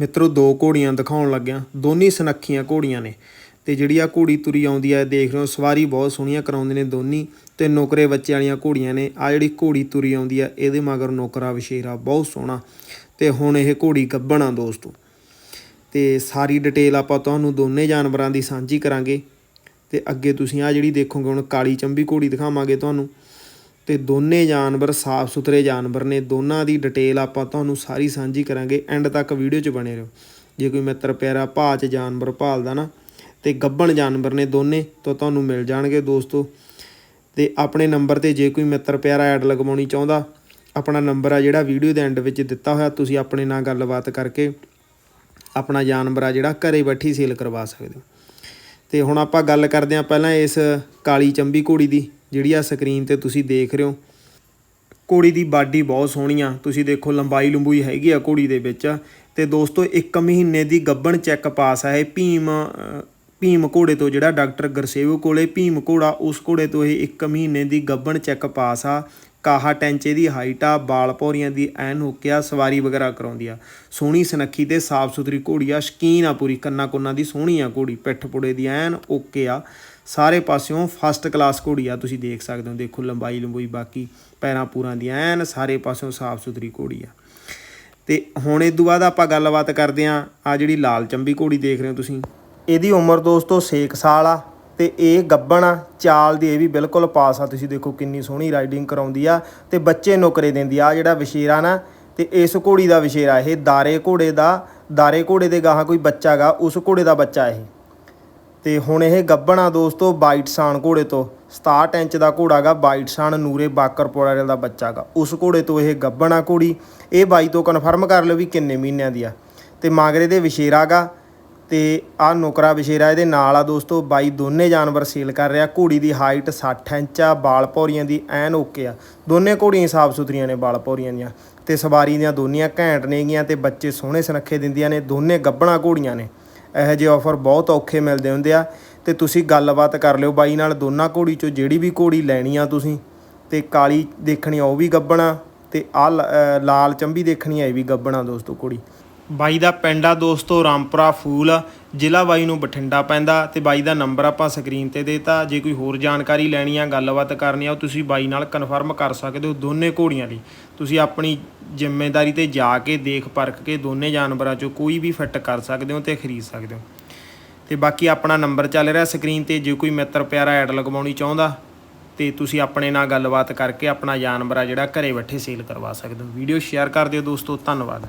ਮਿੱਤਰੋ, ਦੋ ਘੋੜੀਆਂ ਦਿਖਾਉਣ ਲੱਗਿਆ। ਦੋਨੀ ਸਨੱਖੀਆਂ ਘੋੜੀਆਂ ਨੇ। ਤੇ ਜਿਹੜੀ ਆ ਘੋੜੀ ਤੁਰੀ ਆਉਂਦੀ ਹੈ ਦੇਖ ਰਹੇ ਹੋ ਸਵਾਰੀ ਬਹੁਤ ਸੋਹਣੀਆਂ ਕਰਾਉਂਦੇ ਨੇ ਦੋਨੀ। ਤੇ ਨੌਕਰੇ ਬੱਚੇ ਵਾਲੀਆਂ ਘੋੜੀਆਂ ਨੇ। ਆ ਜਿਹੜੀ ਘੋੜੀ ਤੁਰੀ ਆਉਂਦੀ ਆ, ਇਹਦੇ ਮਗਰ ਨੌਕਰਾ ਵਿਸ਼ੇਰਾ ਬਹੁਤ ਸੋਹਣਾ। ਤੇ ਹੁਣ ਇਹ ਘੋੜੀ ਗੱਭਣਾ ਦੋਸਤੋ। ਤੇ ਸਾਰੀ ਡਿਟੇਲ ਆਪਾਂ ਤੁਹਾਨੂੰ ਦੋਨੇ ਜਾਨਵਰਾਂ ਦੀ ਸਾਂਝੀ ਕਰਾਂਗੇ। ਤੇ ਅੱਗੇ ਤੁਸੀਂ ਆ ਜਿਹੜੀ ਦੇਖੋਗੇ, ਹੁਣ ਕਾਲੀ ਚੰਬੀ ਘੋੜੀ ਦਿਖਾਵਾਂਗੇ ਤੁਹਾਨੂੰ। ਤੇ ਦੋਨੇ ਜਾਨਵਰ ਸਾਫ਼ ਸੁਥਰੇ ਜਾਨਵਰ ਨੇ। ਦੋਨਾਂ ਦੀ ਡਿਟੇਲ ਆਪਾਂ ਤੁਹਾਨੂੰ ਸਾਰੀ ਸਾਂਝੀ ਕਰਾਂਗੇ। ਐਂਡ ਤੱਕ ਵੀਡੀਓ 'ਚ ਬਣੇ ਰਹੋ। ਜੇ ਕੋਈ ਮਿੱਤਰ ਪਿਆਰਾ ਭਾਅ 'ਚ ਜਾਨਵਰ ਭਾਲਦਾ ਨਾ, ਤੇ ਗੱਭਣ ਜਾਨਵਰ ਨੇ ਦੋਨੇ, ਤਾਂ ਤੁਹਾਨੂੰ ਮਿਲ ਜਾਣਗੇ ਦੋਸਤੋ। ਤੇ ਆਪਣੇ ਨੰਬਰ ਤੇ ਜੇ ਕੋਈ ਮਿੱਤਰ ਪਿਆਰਾ ਐਡ ਲਗਵਾਉਣੀ ਚਾਹੁੰਦਾ, ਆਪਣਾ ਨੰਬਰ ਆ ਜਿਹੜਾ ਵੀਡੀਓ ਦੇ ਐਂਡ ਵਿੱਚ ਦਿੱਤਾ ਹੋਇਆ, ਤੁਸੀਂ ਆਪਣੇ ਨਾਲ ਗੱਲਬਾਤ ਕਰਕੇ ਆਪਣਾ ਜਾਨਵਰ ਆ ਜਿਹੜਾ ਘਰੇ ਬੈਠੀ ਸੇਲ ਕਰਵਾ ਸਕਦੇ ਹੋ। ਤੇ ਹੁਣ ਆਪਾਂ ਗੱਲ ਕਰਦੇ ਹਾਂ ਪਹਿਲਾਂ ਇਸ ਕਾਲੀ ਚੰਬੀ ਘੋੜੀ ਦੀ। ਜਿਹੜੀ ਆ ਸਕਰੀਨ ਤੇ ਤੁਸੀਂ ਦੇਖ ਰਹੇ ਹੋ, ਘੋੜੀ ਦੀ ਬਾਡੀ ਬਹੁਤ ਸੋਹਣੀ ਆ। ਤੁਸੀਂ ਦੇਖੋ ਲੰਬਾਈ ਲੰਬੂਈ ਹੈਗੀ ਆ ਘੋੜੀ ਦੇ ਵਿੱਚ। ਤੇ ਦੋਸਤੋ 1 ਮਹੀਨੇ ਦੀ ਗੱਬਣ ਚੈੱਕ ਪਾਸ ਆ ਇਹ ਭੀਮ ਭੀਮ ਘੋੜੇ ਤੋਂ, ਜਿਹੜਾ ਡਾਕਟਰ ਗਰਸੇਵ ਕੋਲੇ ਭੀਮ ਘੋੜਾ, ਉਸ ਘੋੜੇ ਤੋਂ ਇਹ 1 ਮਹੀਨੇ ਦੀ ਗੱਬਣ ਚੈੱਕ ਪਾਸ ਆ। ਕਾਹਾ ਟੈਂਚੇ ਦੀ ਹਾਈਟ ਆ, ਬਾਲ ਭੌਰੀਆਂ ਦੀ ਐਨ ਹੁੱਕਿਆ ਸਵਾਰੀ ਵਗੈਰਾ ਕਰਾਉਂਦੀ ਆ। ਸੋਹਣੀ ਸੁਨੱਖੀ ਤੇ ਸਾਫ਼ ਸੁਥਰੀ ਘੋੜੀ ਆ, ਸ਼ਕੀਨ ਆ ਪੂਰੀ ਕੰਨਾ ਕੁੰਨਾ ਦੀ ਸੋਹਣੀ ਆ ਘੋੜੀ, ਪਿੱਠ ਪੁੜੇ ਦੀ ਐਨ ਓਕੇ ਆ। ਸਾਰੇ ਪਾਸਿਓਂ ਫਸਟ ਕਲਾਸ ਘੋੜੀ ਆ ਤੁਸੀਂ ਦੇਖ ਸਕਦੇ ਹੋ। ਦੇਖੋ ਲੰਬਾਈ ਲੰਬੂਈ ਬਾਕੀ ਪੈਰਾਂ ਪੂਰਾਂ ਦੀ ਐਨ ਸਾਰੇ ਪਾਸਿਓਂ ਸਾਫ਼ ਸੁਥਰੀ ਘੋੜੀ ਆ ਤੇ ਹੁਣ ਇਸ ਤੋਂ ਬਾਅਦ ਆਪਾਂ ਗੱਲਬਾਤ ਕਰਦੇ ਆਂ ਆ ਜਿਹੜੀ ਲਾਲ ਚੰਬੀ ਘੋੜੀ ਦੇਖ ਰਹੇ ਹੋ ਤੁਸੀਂ। ਇਹਦੀ ਉਮਰ ਦੋਸਤੋ 6 ਸਾਲ ਆ ਤੇ ਇਹ ਗੱਬਣ ਆ, ਚਾਲ ਦੀ ਇਹ ਵੀ ਬਿਲਕੁਲ ਪਾਸ ਆ। ਤੁਸੀਂ ਦੇਖੋ ਕਿੰਨੀ ਸੋਹਣੀ ਰਾਈਡਿੰਗ ਕਰਾਉਂਦੀ ਆ ਤੇ ਬੱਚੇ ਨੌਕਰੇ ਦਿੰਦੀ ਆ। ਆਹ ਜਿਹੜਾ ਵਿਸ਼ੇਰਾ ਨਾ, ਤੇ ਇਸ ਘੋੜੀ ਦਾ ਵਿਸ਼ੇਰਾ ਇਹ ਦਾਰੇ ਘੋੜੇ ਦਾ, ਦਾਰੇ ਘੋੜੇ ਦੇ ਗਾਹਾਂ ਕੋਈ ਬੱਚਾ ਗਾ, ਉਸ ਘੋੜੇ ਦਾ ਬੱਚਾ ਇਹ। ਤੇ ਹੁਣ ਇਹ ਗੱਬਣਾ ਦੋਸਤੋ ਬਾਈਟਸਾਨ ਘੋੜੇ ਤੋਂ 67 ਇੰਚ ਦਾ ਘੋੜਾ ਗਾ, ਬਾਈਟਸਾਨ ਨੂਰੇ ਬਾਕਰਪੁਰਾ ਦਾ ਬੱਚਾ ਗਾ। ਉਸ ਘੋੜੇ ਤੋਂ ਇਹ ਗੱਬਣਾ ਘੋੜੀ, ਇਹ ਬਾਈ ਤੋਂ ਕਨਫਰਮ ਕਰ ਲਿਓ ਵੀ ਕਿੰਨੇ ਮਹੀਨਿਆਂ ਦੀ ਆ। ਤੇ ਮਾਗਰੇ ਦੇ ਵਿਸ਼ੇਰਾ ਗਾ, ਤੇ ਆ ਨੁਕਰਾ ਵਿਸ਼ੇਰਾ ਇਹਦੇ ਨਾਲ ਆ ਦੋਸਤੋ, ਬਾਈ ਦੋਨੇ ਜਾਨਵਰ ਸੇਲ ਕਰ ਰਿਹਾ, ਘੋੜੀ ਦੀ ਹਾਈਟ 60 ਇੰਚ ਆ, ਬਾਲ ਪੌਰੀਆਂ ਦੀ ਐਨ ਓਕੇ ਆ। ਦੋਨੇ ਘੋੜੀਆਂ ਸਾਫ਼ ਸੁਥਰੀਆਂ ਨੇ, ਬਾਲ ਪੌਰੀਆਂ ਦੀਆਂ। ਤੇ ਸਵਾਰੀ ਦੀਆਂ ਦੋਨੀਆਂ ਘੈਂਟ ਨੇਗੀਆਂ ਤੇ ਬੱਚੇ ਸੋਹਣੇ ਸੁਨੱਖੇ ਦਿੰਦੀਆਂ ਨੇ, ਦੋਨੇ ਗੱਬਣਾ ਘੋੜੀਆਂ ਨੇ। ਇਹੋ ਜਿਹੇ ਆਫਰ ਬਹੁਤ ਔਖੇ ਮਿਲਦੇ ਹੁੰਦੇ ਆ। ਤੇ ਤੁਸੀਂ ਗੱਲਬਾਤ ਕਰ ਲਿਓ ਬਾਈ ਨਾਲ ਦੋਨਾਂ ਘੋੜੀ ਚੋਂ ਜਿਹੜੀ ਵੀ ਘੋੜੀ ਲੈਣੀ ਆ ਤੁਸੀਂ, ਤੇ ਕਾਲੀ ਦੇਖਣੀ ਉਹ ਵੀ ਗੱਬਣਾ, ਤੇ ਆ ਲਾਲ ਚੰਬੀ ਦੇਖਣੀ ਆ, ਇਹ ਵੀ ਗੱਬਣਾ ਦੋਸਤੋ ਘੋੜੀ। ਬਾਈ ਦਾ ਪਿੰਡ ਆ ਦੋਸਤੋ, ਰਾਮਪੁਰਾ ਫੂਲ, ਜ਼ਿਲ੍ਹਾ ਬਾਈ ਨੂੰ ਬਠਿੰਡਾ ਪੈਂਦਾ ਤੇ ਬਾਈ ਦਾ ਨੰਬਰ ਆਪਾਂ ਸਕਰੀਨ ਤੇ ਦੇਤਾ। ਜੇ ਕੋਈ ਹੋਰ ਜਾਣਕਾਰੀ ਲੈਣੀ ਆ, ਗੱਲਬਾਤ ਕਰਨੀ ਆ, ਉਹ ਤੁਸੀਂ ਬਾਈ ਨਾਲ ਕਨਫਰਮ ਕਰ ਸਕਦੇ ਹੋ ਦੋਨੇ ਘੋੜੀਆਂ ਲਈ। ਤੁਸੀਂ ਆਪਣੀ ਜ਼ਿੰਮੇਵਾਰੀ ਤੇ ਜਾ ਕੇ, ਦੇਖ ਪਰਖ ਕੇ ਦੋਨੇ ਜਾਨਵਰਾਂ ਚੋਂ ਕੋਈ ਵੀ ਫਿੱਟ ਕਰ ਸਕਦੇ ਹੋ ਤੇ ਖਰੀਦ ਸਕਦੇ ਹੋ। ਤੇ ਬਾਕੀ ਆਪਣਾ ਨੰਬਰ ਚੱਲ ਰਿਹਾ ਸਕਰੀਨ ਤੇ, ਜੇ ਕੋਈ ਮਿੱਤਰ ਪਿਆਰਾ ਐਡ ਲਗਵਾਉਣੀ ਚਾਹੁੰਦਾ ਤੇ ਤੁਸੀਂ ਆਪਣੇ ਨਾਲ ਗੱਲਬਾਤ ਕਰਕੇ ਆਪਣਾ ਜਾਨਵਰ ਆ ਜਿਹੜਾ ਘਰੇ ਬੈਠੇ ਸੇਲ ਕਰਵਾ ਸਕਦੇ ਹੋ। ਵੀਡੀਓ ਸ਼ੇਅਰ ਕਰ ਦਿਓ ਦੋਸਤੋ, ਧੰਨਵਾਦ।